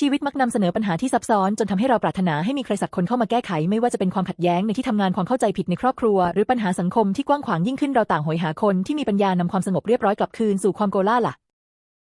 ชีวิตมักนำเสนอปัญหาที่ซับซ้อนจนทำให้เราปรารถนาให้มีใครสักคนเข้ามาแก้ไข ไม่ว่าจะเป็นความขัดแย้งในที่ทำงานความเข้าใจผิดในครอบครัว หรือปัญหาสังคมที่กว้างขวางยิ่งขึ้นเราต่างโหยหาคนที่มีปัญญานำความสงบเรียบร้อยกลับคืนสู่ความโกลาหละ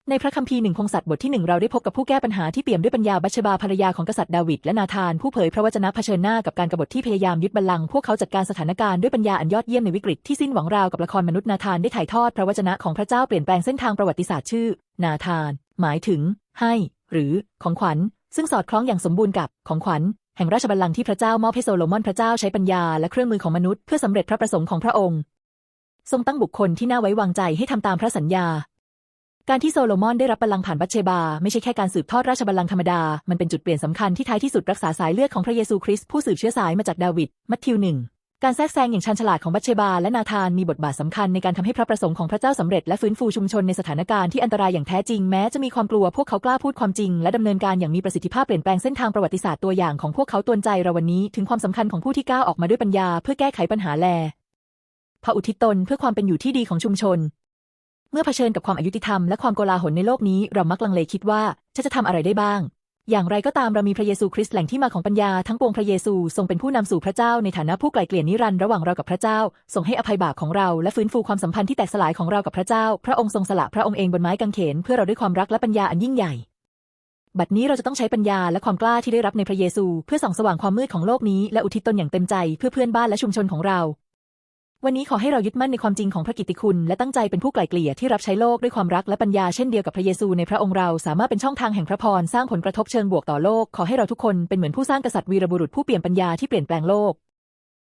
ในพระคัมภีร์หนึ่งพงศษบทที่หนึ่งเราได้พบกับผู้แก้ปัญหาที่เปี่ยมด้วยปัญญาบัชบาภรรยาของกษัตริย์ดาวิดและนาธาน ผู้เผยพระวจนะเผชิญหน้ากับการกบฏที่พยายามยึดบัลลังก์พวกเขาจัดการสถานการณ์ด้วยปัญญาอันยอดเยี่ยมในวิกฤตที่สิ้นหวังราวกับละครมนุษย์นาธานได้ถ่ายทอดพระวจนะของพระเจ้าเปลี่ยนแปลงเส้นทางประวัติศาสตร์ชื่อ นาธาน หมายถึงให้ หรือของขวัญ ซึ่งสอดคล้องอย่างสมบูรณ์กับของขวัญ แห่งราชบัลลังก์ที่พระเจ้ามอบให้โซโลมอนพระเจ้าใช้ปัญญาและเครื่องมือของมนุษย์เพื่อสำเร็จพระประสงค์ของพระองค์ ทรงตั้งบุคคลที่น่าไว้วางใจให้ทำตามพระสัญญา การที่โซโลมอนได้รับบัลลังก์ผ่านบัตเชบา ไม่ใช่แค่การสืบทอดราชบัลลังก์ธรรมดา มันเป็นจุดเปลี่ยนสำคัญที่ท้ายที่สุดรักษาสายเลือดของพระเยซูคริสต์ผู้สืบเชื้อสายมาจากดาวิด มัทธิวหนึ่ง การแทรกแซงอย่างชันฉลาดของบัตเชบาและนาธานมีบทบาทสำคัญในการทำให้พระประสงค์ของพระเจ้าสำเร็จและฟื้นฟูชุมชนในสถานการณ์ที่อันตรายอย่างแท้จริงแม้จะมีความกลัวพวกเขากล้าพูดความจริงและดำเนินการอย่างมีประสิทธิภาพเปลี่ยนแปลงเส้นทางประวัติศาสตร์ตัวอย่างของพวกเขาตวนใจเราวันนี้ถึงความสำคัญของผู้ที่ก้าวออกมาด้วยปัญญาเพื่อแก้ไขปัญหาแลพระอุทิศตนเพื่อความเป็นอยู่ที่ดีของชุมชน เมื่อเผชิญกับความอายุติธรรมและความโกลาหลในโลกนี้เรามักลังเลคิดว่าฉันจะทำอะไรได้บ้าง อย่างไรก็ตามเรามีพระเยซูคริสต์แหล่งที่มาของปัญญาทั้งปวงพระเยซูทรงเป็นผู้นำสู่พระเจ้าในฐานะผู้ไกล่เกลี่ยนิรันดร์ระหว่างเรากับพระเจ้าทรงให้อภัยบาปของเราและฟื้นฟูความสัมพันธ์ที่แตกสลายของเรากับพระเจ้า พระองค์ทรงสละพระองค์เองบนไม้กางเขนเพื่อเราด้วยความรักและปัญญาอันยิ่งใหญ่ บัดนี้เราจะต้องใช้ปัญญาและความกล้าที่ได้รับในพระเยซู เพื่อส่องสว่างความมืดของโลกนี้และอุทิศตนอย่างเต็มใจเพื่อเพื่อนบ้านและชุมชนของเรา วันนี้ขอให้เรายึดมั่นในความจริงของพระกิตติคุณ และตั้งใจเป็นผู้ไกล่เกลี่ยที่รับใช้โลกด้วยความรักและปัญญาเช่นเดียวกับพระเยซูในพระองค์เราสามารถเป็นช่องทางแห่งพระพรสร้างผลกระทบเชิงบวกต่อโลก ขอให้เราทุกคนเป็นเหมือนผู้สร้างกษัตริย์วีรบุรุษผู้เปลี่ยนปัญญาที่เปลี่ยนแปลงโลก